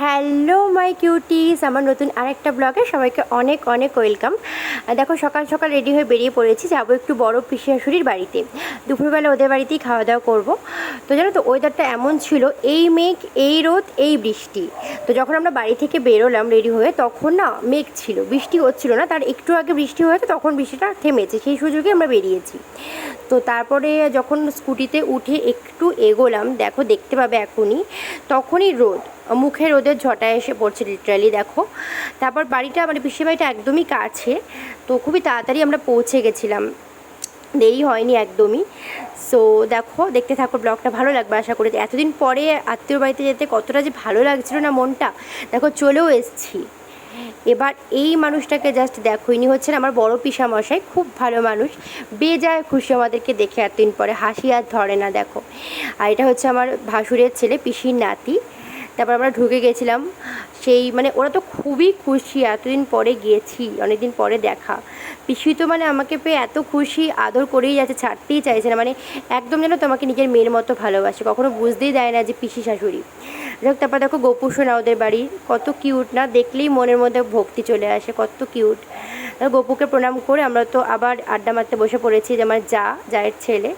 Hello my cuties, আমার নতুন আরেকটা ব্লগে সবাইকে অনেক অনেক ওয়েলকাম। দেখো, সকাল সকাল রেডি হয়ে বেরিয়ে পড়েছি, যাব একটু বড় পিসি শাশুড়ির বাড়িতে। দুপুরবেলা ওদের বাড়িতেই খাওয়া দাওয়া করব। তো জানো তো ওয়েদারটা এমন ছিল, এই মেঘ, এই রোদ, এই বৃষ্টি। তো যখন আমরা বাড়ি থেকে বেরোলাম রেডি হয়ে, তখন না মেঘ ছিল, বৃষ্টি হচ্ছিল না। তার একটু আগে বৃষ্টি হয়েছে, তখন বৃষ্টিটা থেমেছে, সেই সুযোগে আমরা বেরিয়েছি। তো তারপরে যখন স্কুটিতে উঠে একটু এগোলাম, দেখো, দেখতে পাবে এখনই, তখনই রোদ। মুখে রোদের ঝটা এসে পড়ছে লিটারালি দেখো। তারপর বাড়িটা মানে পিসির বাড়িটা একদমই কাছে, তো খুবই তাড়াতাড়ি আমরা পৌঁছে গেছিলাম। দেরি হয়নি একদমই। সো দেখো, দেখতে থাকো ব্লগটা, ভালো লাগবে আশা করি। এতদিন পরে আত্মীয় বাড়িতে যেতে কতটা যে ভালো লাগছিল না মনটা। দেখো, চলেও এসছি। এবার এই মানুষটাকে জাস্ট দেখো, ইনি হচ্ছেন আমার বড় পিসামশাই, খুব ভালো মানুষ। বেজায় খুশি আমাদেরকে দেখে এতদিন পরে, হাসি আর ধরে না, দেখো। আর এটা হচ্ছে আমার ভাসুরের ছেলে, পিসির নাতি। তারপর আমরা ঢুকে গেছিলাম। সেই মানে ওরা তো খুবই খুশি, এতদিন পরে গিয়েছি অনেকদিন পরে দেখা। পিসি তো মানে আমাকে পেয়ে এত খুশি, আদর করেই যাচ্ছে, ছাড়তেই চাইছে না। মানে একদম যেন তোমাকে নিজের মেয়ের মতো ভালোবাসে, কখনো বুঝতেই দেয় না যে পিসি শাশুড়ি। যাক তারপর দেখো গোপু সোনা ওদের বাড়ির কত কিউট না, দেখলেই মনের মধ্যে ভক্তি চলে আসে, কত কিউট গপুকে প্রণাম করে আমরা তো আবার আড্ডা মারতে বসে পড়েছি যে আমার যা জায়ের ছেলে।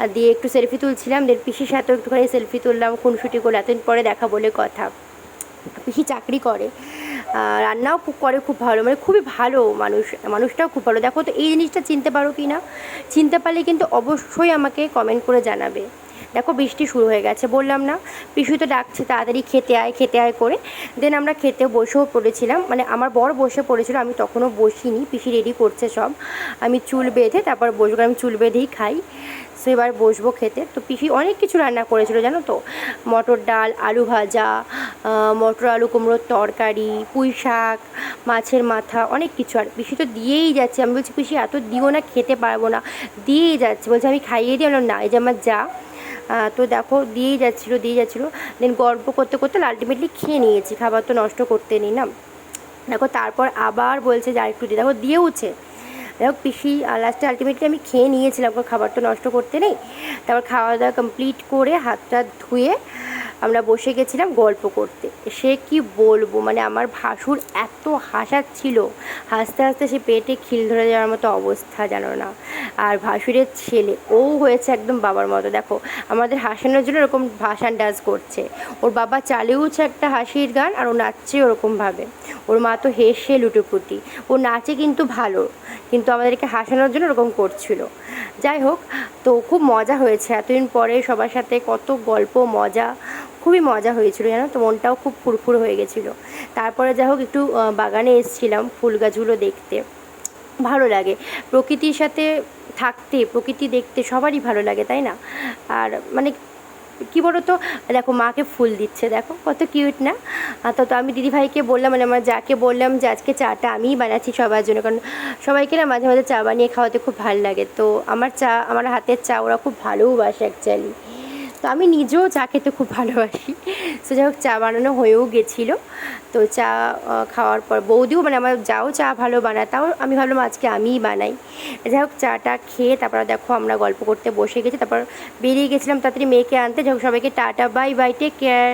আর দিয়ে একটু সেলফি তুলছিলাম দের পিসির সাথেও একটুখানি সেলফি তুললাম, খুনসুটি করলে এতদিন পরে দেখা বলে কথা। পিসি চাকরি করে রান্নাও খুব করে খুব ভালো মানে খুবই ভালো মানুষ, মানুষটাও খুব ভালো। দেখো তো, এই জিনিসটা চিনতে পারো কি না? চিনতে পারলে কিন্তু অবশ্যই আমাকে কমেন্ট করে জানাবে। দেখো, বৃষ্টি শুরু হয়ে গেছে, বললাম না, পিসু তো ডাকছে, তাড়াতাড়ি খেতে আয় খেতে আয় করে। দেন আমরা খেতে বসেও পড়েছিলাম মানে আমার বর বসে পড়েছিল, আমি তখনও বসিনি, পিসি রেডি করছে সব। আমি চুল বেঁধে, তারপর বসবো আমি চুল বেঁধেই খাই। সো এবার বসবো খেতে। তো পিসি অনেক কিছু রান্না করেছিল, জানো তো? মটর ডাল, আলু ভাজা মটর আলু কুমড়োর তরকারি, পুঁই শাক, মাছের মাথা, অনেক কিছু। আর পিসি তো দিয়েই যাচ্ছে। আমি বলছি, পিসি, এত দিও না, খেতে পারব না। দিয়েই যাচ্ছে। বলছে, আমি খাইয়ে দিই? না, এই যে আমার যা। তো দেখো, দিয়েই যাচ্ছিল দিয়ে যাচ্ছিল। দেন গল্প করতে করতে আলটিমেটলি খেয়ে নিয়েছি। খাবার তো নষ্ট করতে নি না? দেখো, তারপর আবার বলছে, যে আরেকটু দিয়ে দেখো দিয়েওছে দেখো পিসি লাস্টে আলটিমেটলি আমি খেয়ে নিয়েছিলাম কারণ খাবার তো নষ্ট করতে নেই। তারপর খাওয়া দাওয়া কমপ্লিট করে হাতটা ধুয়ে আমরা বসে গেছিলাম গল্প করতে। সে কি বলব মানে আমার ভাসুর এত হাসাচ্ছিল। হাসতে হাসতে সে পেটে খিল ধরে যাওয়ার মতো অবস্থা, জানো না। আর ভাসুরের ছেলে, ও হয়েছে একদম বাবার মতো। দেখো, আমাদের হাসানোর জন্য এরকম ভাসান ডান্স করছে। ওর বাবা চালিয়েওছে একটা হাসির গান আর ও নাচছে ওরকমভাবে। ওর মা তো হেসে লুটোপুটি। ও নাচে কিন্তু ভালো, কিন্তু আমাদেরকে হাসানোর জন্য ওরকম করছিল। যাই হোক, তো খুব মজা হয়েছে। এতদিন পরে সবার সাথে কত গল্প, মজা, খুবই মজা হয়েছিল জানো তো? মনটাও খুব ফুরফুর হয়ে গেছিল। তারপরে যাই হোক, একটু বাগানে এসেছিলাম ফুল গাছগুলো দেখতে। ভালো লাগে। প্রকৃতির সাথে থাকতে, প্রকৃতি দেখতে সবারই ভালো লাগে, তাই না? আর মানে কি বলো তো দেখো মাকে ফুল দিচ্ছে, দেখো কত কিউট না? তো তো আমি দিদিভাইকে বললাম মানে আমার যাকে বললাম যে আজকে চাটা আমিই বানাচ্ছি সবার জন্য, কারণ সবাইকে না মাঝে মাঝে চা বানিয়ে খাওয়াতে খুব ভালো লাগে। তো আমার চা, আমার হাতের চা ওরা খুব ভালোবাসে অ্যাকচুয়ালি তো আমি নিজেও চা খেতে খুব ভালোবাসি। তো যাই হোক, চা বানানো হয়েও গেছিল। তো চা খাওয়ার পর বৌদিও মানে আমার যাও চা ভালো বানায়, তাও আমি ভাবলাম আজকে আমিই বানাই। যাই হোক, চাটা খেয়ে তারপর দেখো আমরা গল্প করতে বসে গেছি, তারপর বেরিয়ে গেছিলাম তাড়াতাড়ি মেয়েকে আনতে। যাই হোক, সবাইকে tata, bye bye take care